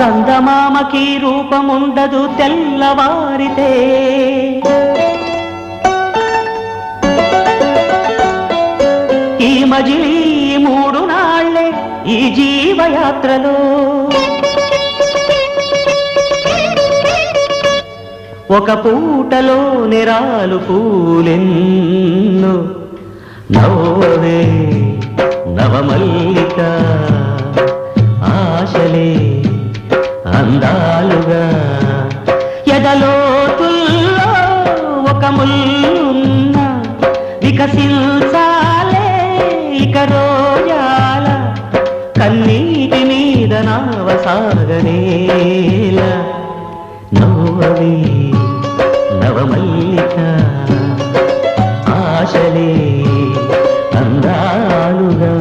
చందమామకి రూపముండదు తెల్లవారితే. ఈ మజిలీ మూడు నాళ్ళే ఈ జీవయాత్రలో. ఒక పూటలో నిరాలు పూలెన్ను. నవ్వవే నవమల్లిక ఆశలే. అందాలుగా. ఎడలోతుల్లో ఒక ముల్లున్న వికసించాలే ఇక రోజాల. కన్నీటి మీద నావసాగరేల నవ్వవే నవమల్లిక. ఆశలే అందాలుగా.